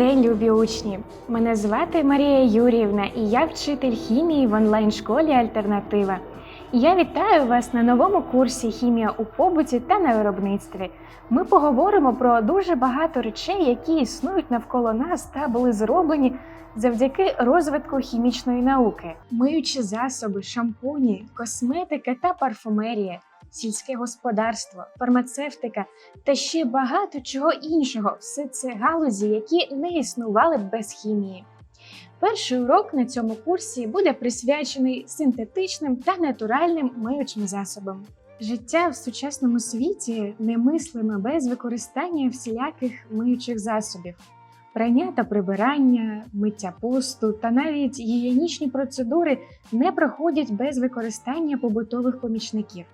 День, любі учні! Мене звати Марія Юріївна і я вчитель хімії в онлайн-школі Альтернатива. І Я вітаю вас на новому курсі Хімія у побуті та на виробництві. Ми поговоримо про дуже багато речей, які існують навколо нас та були зроблені завдяки розвитку хімічної науки. Миючі засоби, шампуні, косметика та парфумерія, сільське господарство, фармацевтика та ще багато чого іншого. Все це галузі, які не існували б без хімії. Перший урок на цьому курсі буде присвячений синтетичним та натуральним миючим засобам. Життя в сучасному світі немислиме без використання всіляких миючих засобів. Прання та прибирання, миття посту та навіть гігієнічні процедури не проходять без використання побутових помічників.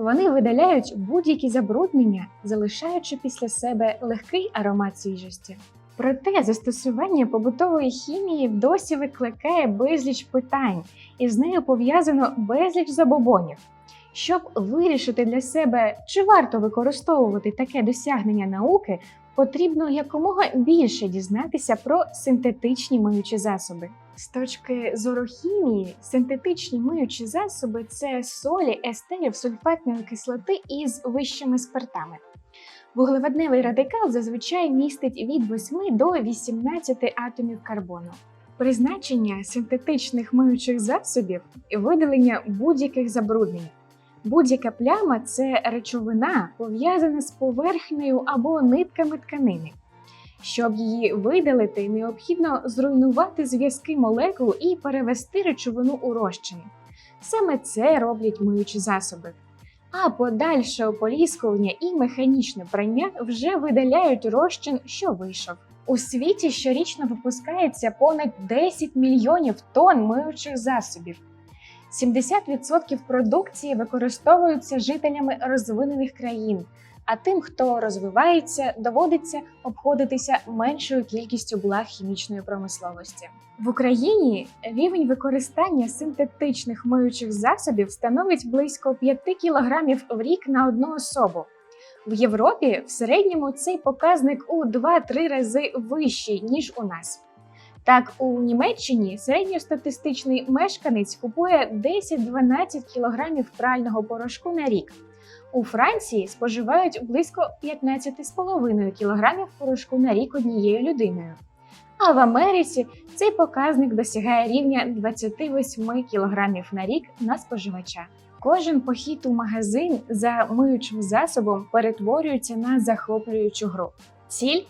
Вони видаляють будь-які забруднення, залишаючи після себе легкий аромат свіжості. Проте застосування побутової хімії досі викликає безліч питань, і з нею пов'язано безліч забобонів. Щоб вирішити для себе, чи варто використовувати таке досягнення науки, потрібно якомога більше дізнатися про синтетичні миючі засоби. З точки зору хімії, синтетичні миючі засоби це солі естерів сульфатної кислоти із вищими спиртами. Вуглеводневий радикал зазвичай містить від 8 до 18 атомів карбону. Призначення синтетичних миючих засобів видалення будь-яких забруднень. Будь-яка пляма це речовина, пов'язана з поверхнею або нитками тканини. Щоб її видалити, необхідно зруйнувати зв'язки молекул і перевести речовину у розчин. Саме це роблять миючі засоби. А подальше ополіскування і механічне прання вже видаляють розчин, що вийшов. У світі щорічно випускається понад 10 мільйонів тонн миючих засобів. 70% продукції використовуються жителями розвинених країн, а тим, хто розвивається, доводиться обходитися меншою кількістю благ хімічної промисловості. В Україні рівень використання синтетичних миючих засобів становить близько 5 кг в рік на одну особу. В Європі в середньому цей показник у 2-3 рази вищий ніж у нас. Так, у Німеччині середньостатистичний мешканець купує 10-12 кг прального порошку на рік. У Франції споживають близько 15,5 кг порошку на рік однією людиною. А в Америці цей показник досягає рівня 28 кг на рік на споживача. Кожен похід у магазин за миючим засобом перетворюється на захоплюючу гру. Ціль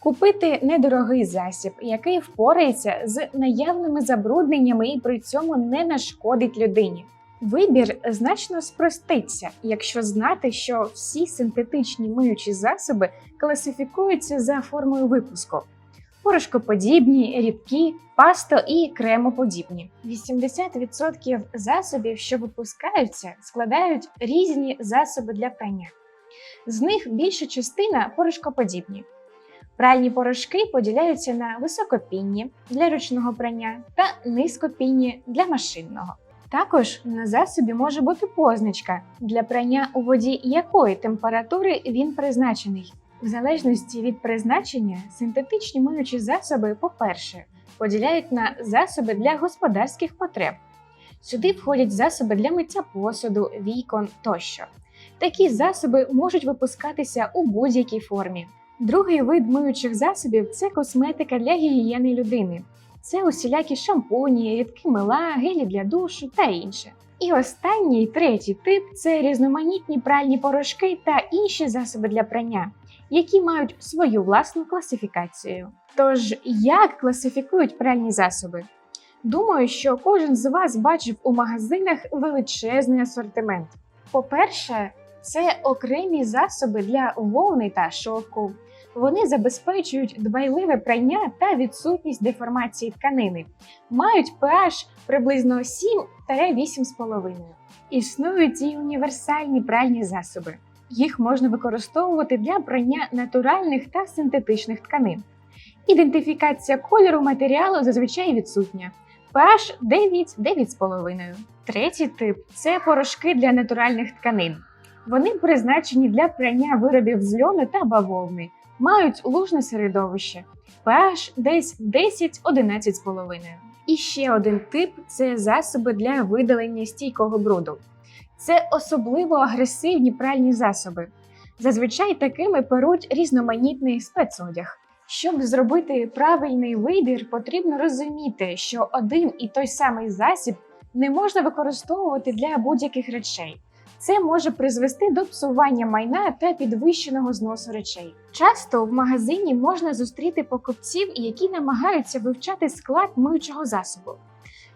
купити недорогий засіб, який впорається з наявними забрудненнями і при цьому не нашкодить людині. Вибір значно спроститься, якщо знати, що всі синтетичні миючі засоби класифікуються за формою випуску: порошкоподібні, рідкі, пасто і кремоподібні. 80% засобів, що випускаються, складають різні засоби для прання. З них більша частина порошкоподібні. Пральні порошки поділяються на високопінні для ручного прання та низькопінні для машинного. Також на засобі може бути позначка для прання у воді якої температури він призначений. В залежності від призначення, синтетичні миючі засоби, по-перше, поділяють на засоби для господарських потреб. Сюди входять засоби для миття посуду, вікон тощо. Такі засоби можуть випускатися у будь-якій формі. Другий вид миючих засобів це косметика для гігієни людини. Це усілякі шампуні, рідкі мила, гелі для душу та інше. І останній третій тип це різноманітні пральні порошки та інші засоби для прання, які мають свою власну класифікацію. Тож, як класифікують пральні засоби? Думаю, що кожен з вас бачив у магазинах величезний асортимент. По-перше, це окремі засоби для вовни та шовку. Вони забезпечують дбайливе прання та відсутність деформації тканини, мають pH приблизно 7-8,5. Існують і універсальні пральні засоби. Їх можна використовувати для прання натуральних та синтетичних тканин. Ідентифікація кольору матеріалу зазвичай відсутня. pH 9-9,5. Третій тип це порошки для натуральних тканин. Вони призначені для прання виробів з льону та бавовни, мають лужне середовище. pH десь 10-11,5. І ще один тип це засоби для видалення стійкого бруду. Це особливо агресивні пральні засоби. Зазвичай такими перуть різноманітний спецодяг. Щоб зробити правильний вибір, потрібно розуміти, що один і той самий засіб не можна використовувати для будь-яких речей. Це може призвести до псування майна та підвищеного зносу речей. Часто в магазині можна зустріти покупців, які намагаються вивчати склад миючого засобу.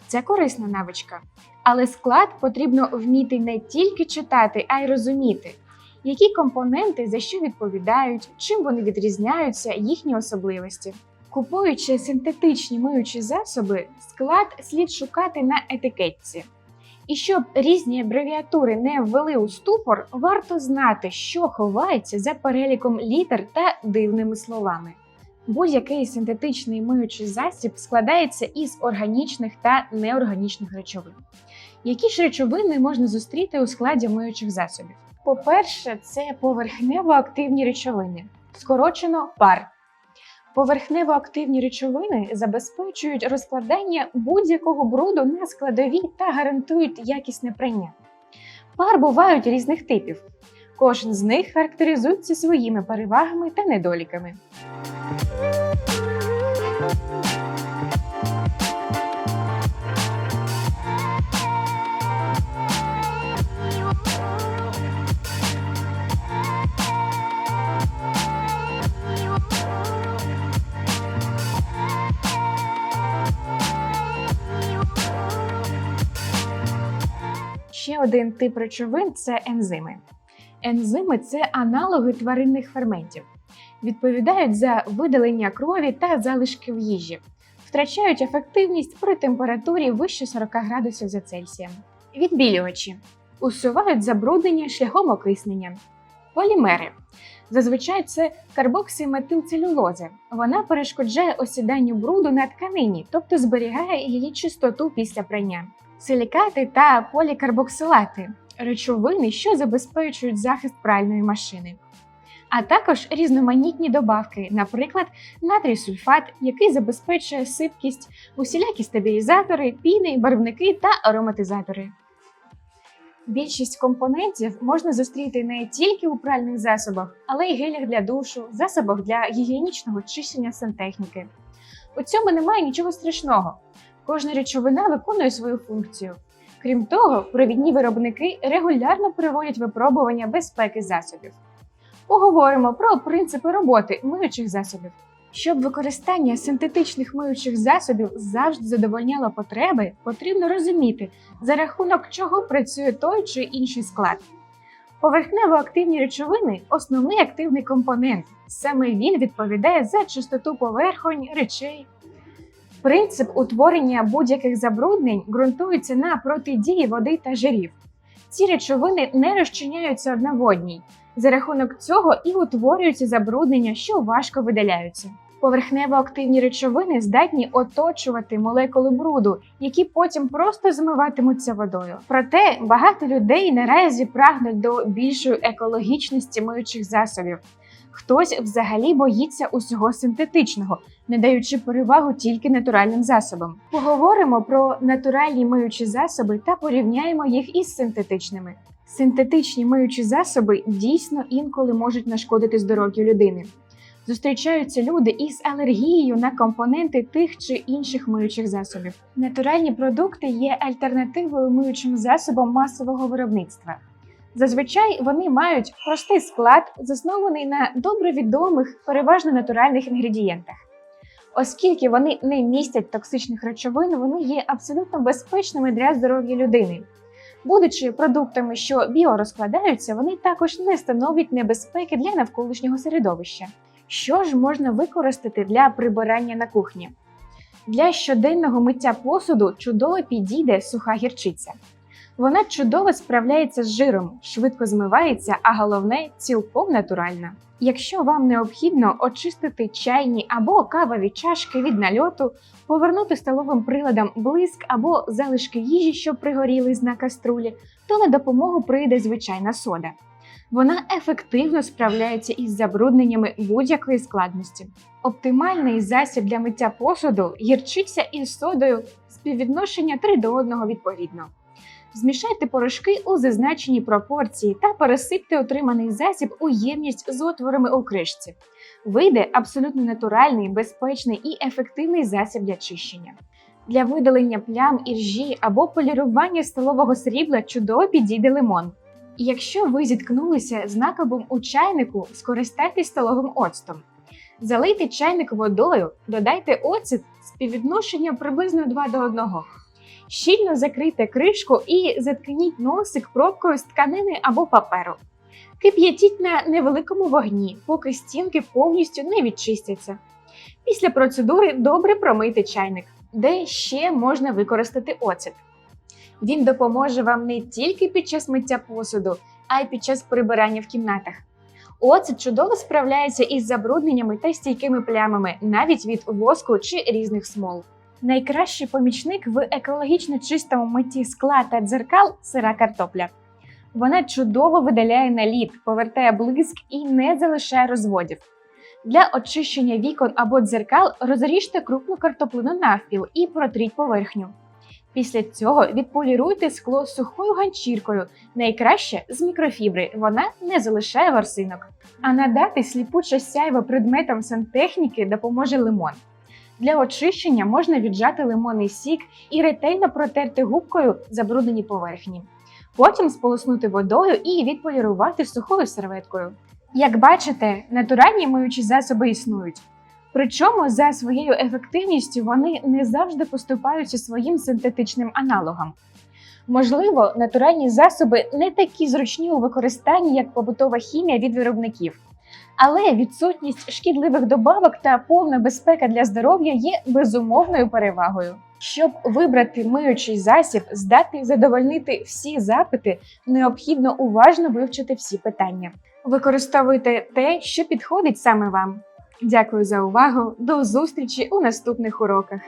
Це корисна навичка, але склад потрібно вміти не тільки читати, а й розуміти, які компоненти за що відповідають, чим вони відрізняються, їхні особливості. Купуючи синтетичні миючі засоби, склад слід шукати на етикетці. І щоб різні абревіатури не ввели у ступор, варто знати, що ховається за переліком літер та дивними словами. Будь-який синтетичний миючий засіб складається із органічних та неорганічних речовин. Які ж речовини можна зустріти у складі миючих засобів? По-перше, це поверхнево-активні речовини, скорочено пар. Поверхнево-активні речовини забезпечують розкладання будь-якого бруду на складові та гарантують якісне прання. Пар бувають різних типів. Кожен з них характеризується своїми перевагами та недоліками. Ще один тип речовин це ензими. Ензими це аналоги тваринних ферментів. Відповідають за видалення крові та залишки в їжі, втрачають ефективність при температурі вище 40 градусів за Цельсієм. Відбілювачі усувають забруднення шляхом окиснення. Полімери. Зазвичай це карбоксиметилцелюлози. Вона перешкоджає осіданню бруду на тканині, тобто зберігає її чистоту після прання. Силікати та полікарбоксилати речовини, що забезпечують захист пральної машини. А також різноманітні добавки, наприклад, натрій сульфат, який забезпечує сипкість, усілякі стабілізатори, піни, барвники та ароматизатори. Більшість компонентів можна зустріти не тільки у пральних засобах, але й гелях для душу, засобах для гігієнічного чищення сантехніки. У цьому немає нічого страшного. Кожна речовина виконує свою функцію. Крім того, провідні виробники регулярно проводять випробування безпеки засобів. Поговоримо про принципи роботи миючих засобів. Щоб використання синтетичних миючих засобів завжди задовольняло потреби, потрібно розуміти, за рахунок чого працює той чи інший склад. Поверхнево-активні речовини основний активний компонент. Саме він відповідає за чистоту поверхонь, речей. Принцип утворення будь-яких забруднень ґрунтується на протидії води та жирів. Ці речовини не розчиняються одна в одній. За рахунок цього і утворюються забруднення, що важко видаляються. Поверхнево-активні речовини здатні оточувати молекули бруду, які потім просто змиватимуться водою. Проте багато людей наразі прагнуть до більшої екологічності миючих засобів. Хтось взагалі боїться усього синтетичного, не даючи перевагу тільки натуральним засобам. Поговоримо про натуральні миючі засоби та порівняємо їх із синтетичними. Синтетичні миючі засоби дійсно інколи можуть нашкодити здоров'ю людини. Зустрічаються люди із алергією на компоненти тих чи інших миючих засобів. Натуральні продукти є альтернативою миючим засобам масового виробництва. Зазвичай вони мають простий склад, заснований на добре відомих, переважно натуральних інгредієнтах. Оскільки вони не містять токсичних речовин, вони є абсолютно безпечними для здоров'я людини. Будучи продуктами, що біорозкладаються, вони також не становлять небезпеки для навколишнього середовища. Що ж можна використати для прибирання на кухні? Для щоденного миття посуду чудово підійде суха гірчиця. Вона чудово справляється з жиром, швидко змивається, а головне цілком натуральна. Якщо вам необхідно очистити чайні або кавові чашки від нальоту, повернути столовим приладам блиск або залишки їжі, що пригоріли на каструлі, то на допомогу прийде звичайна сода. Вона ефективно справляється із забрудненнями будь-якої складності. Оптимальний засіб для миття посуду гірчиця із содою співвідношення 3 до 1 відповідно. Змішайте порошки у зазначеній пропорції та пересипте отриманий засіб у ємність з отворами у кришці. Вийде абсолютно натуральний, безпечний і ефективний засіб для чищення. Для видалення плям, іржі або полірування столового срібла чудово підійде лимон. Якщо ви зіткнулися з накабом у чайнику, скористайтесь столовим оцтом. Залийте чайник водою, додайте оцет співвідношення приблизно 2 до 1. Щільно закрийте кришку і заткніть носик пробкою з тканини або паперу. Кип'ятіть на невеликому вогні, поки стінки повністю не відчистяться. Після процедури добре промийте чайник, де ще можна використати оцет. Він допоможе вам не тільки під час миття посуду, а й під час прибирання в кімнатах. Оцет чудово справляється із забрудненнями та стійкими плямами, навіть від воску чи різних смол. Найкращий помічник в екологічно чистому митті скла та дзеркал сира картопля. Вона чудово видаляє наліт, повертає блиск і не залишає розводів. Для очищення вікон або дзеркал розріжте крупну картоплину навпіл і протріть поверхню. Після цього відполіруйте скло сухою ганчіркою, найкраще з мікрофібри, вона не залишає ворсинок. А надати сліпуче сяйво предметам сантехніки допоможе лимон. Для очищення можна віджати лимонний сік і ретельно протерти губкою забруднені поверхні. Потім сполоснути водою і відполірувати сухою серветкою. Як бачите, натуральні миючі засоби існують. Причому за своєю ефективністю вони не завжди поступаються своїм синтетичним аналогам. Можливо, натуральні засоби не такі зручні у використанні, як побутова хімія від виробників. Але відсутність шкідливих добавок та повна безпека для здоров'я є безумовною перевагою. Щоб вибрати миючий засіб, здатний задовольнити всі запити, необхідно уважно вивчити всі питання. Використовуйте те, що підходить саме вам. Дякую за увагу. До зустрічі у наступних уроках.